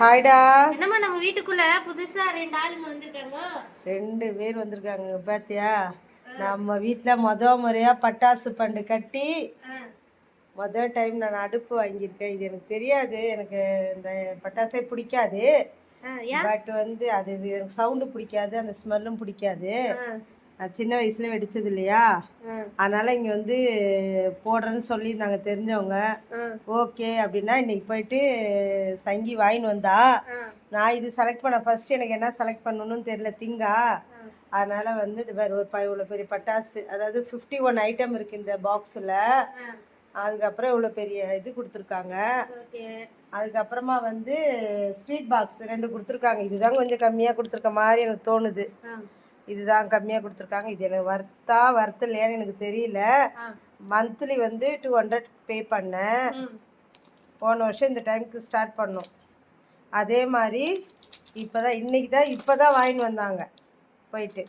ஹாய்டா. என்னம்மா நம்ம வீட்டுக்குள்ள புதுசா ரெண்டு ஆளுங்க வந்திருக்காங்க. ரெண்டு பேர் வந்திருக்காங்க பாத்தியா? நம்ம வீட்டில் முத முறையா பட்டாசு பண்டு கட்டி முத டைம் நான் அடுப்பு வாங்கியிருக்கேன். இது எனக்கு தெரியாது. எனக்கு இந்த பட்டாசே பிடிக்காது. பட் வந்து அது எனக்கு சவுண்டு பிடிக்காது அந்த ஸ்மெல்லும் பிடிக்காது. நான் சின்ன வயசுல வெடிச்சது இல்லையா? அதனால இங்க வந்து போடுறேன்னு சொல்லியிருந்தாங்க தெரிஞ்சவங்க. ஓகே அப்படின்னா இன்னைக்கு போயிட்டு சங்கி வாங்கின்னு வந்தா. நான் இது செலக்ட் பண்ண ஃபர்ஸ்ட் எனக்கு என்ன செலக்ட் பண்ணணும்னு தெரியல திங்கா? அதனால வந்து இது வேற ஒரு ப இவ்வளோ பெரிய பட்டாசு அதாவது ஃபிஃப்டி ஒன் ஐட்டம் இருக்கு இந்த பாக்ஸில் அதுக்கப்புறம் இவ்வளோ பெரிய இது கொடுத்துருக்காங்க. அதுக்கப்புறமா வந்து ஸ்வீட் பாக்ஸ் ரெண்டு கொடுத்துருக்காங்க. இதுதான் கொஞ்சம் கம்மியாக கொடுத்துருக்க மாதிரி எனக்கு தோணுது. இதுதான் கம்மியாக கொடுத்துருக்காங்க. இது எனக்கு வர்த்தா வர்த்து இல்லையான்னு எனக்கு தெரியல. மந்த்லி வந்து டூ ஹண்ட்ரட் பே பண்ணேன். போன வருஷம் இந்த டைமுக்கு ஸ்டார்ட் பண்ணோம். அதே மாதிரி இப்போ தான் இன்றைக்கி தான் இப்போ தான் வாங்கிட்டு வந்தாங்க. போயிட்டு.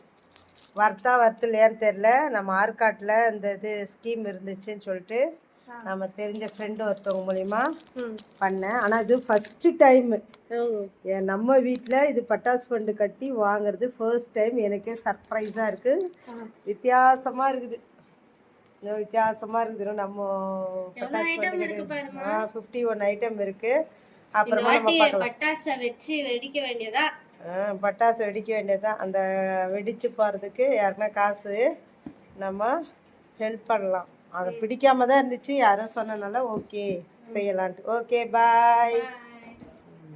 வர்த்தா வர்த்து இல்லையான்னு தெரில நம்ம ஆற்காட்டில் இந்த இது ஸ்கீம் இருந்துச்சுன்னு சொல்லிட்டு நம்ம தெரிஞ்ச ஃப்ரெண்டு ஒருத்தவங்க மூலிமா பண்ணேன். ஆனால் இது ஃபஸ்ட்டு டைமு ஏன் நம்ம வீட்டில் இது பட்டாசு ஃபண்டு கட்டி வாங்குறது ஃபர்ஸ்ட் டைம் எனக்கே சர்ப்ரைஸாக இருக்குது வித்தியாசமாக இருக்குது. இன்னும் வித்தியாசமாக இருக்குது. நம்ம பட்டாசு ஃபண்டு ஃபிஃப்டி ஒன் ஐட்டம் இருக்குது அப்புறமா நம்ம பட்டாசை வச்சு வெடிக்க வேண்டியதா? ஆ, பட்டாசு வெடிக்க வேண்டியதுதான் அந்த வெடிச்சு போகிறதுக்கு யாருன்னா காசு. நம்ம ஹெல்ப் பண்ணலாம். அதை பிடிக்காம தான் இருந்துச்சு. யாரும் சொன்னனால ஓகே செய்யலான்ட்டு. Okay bye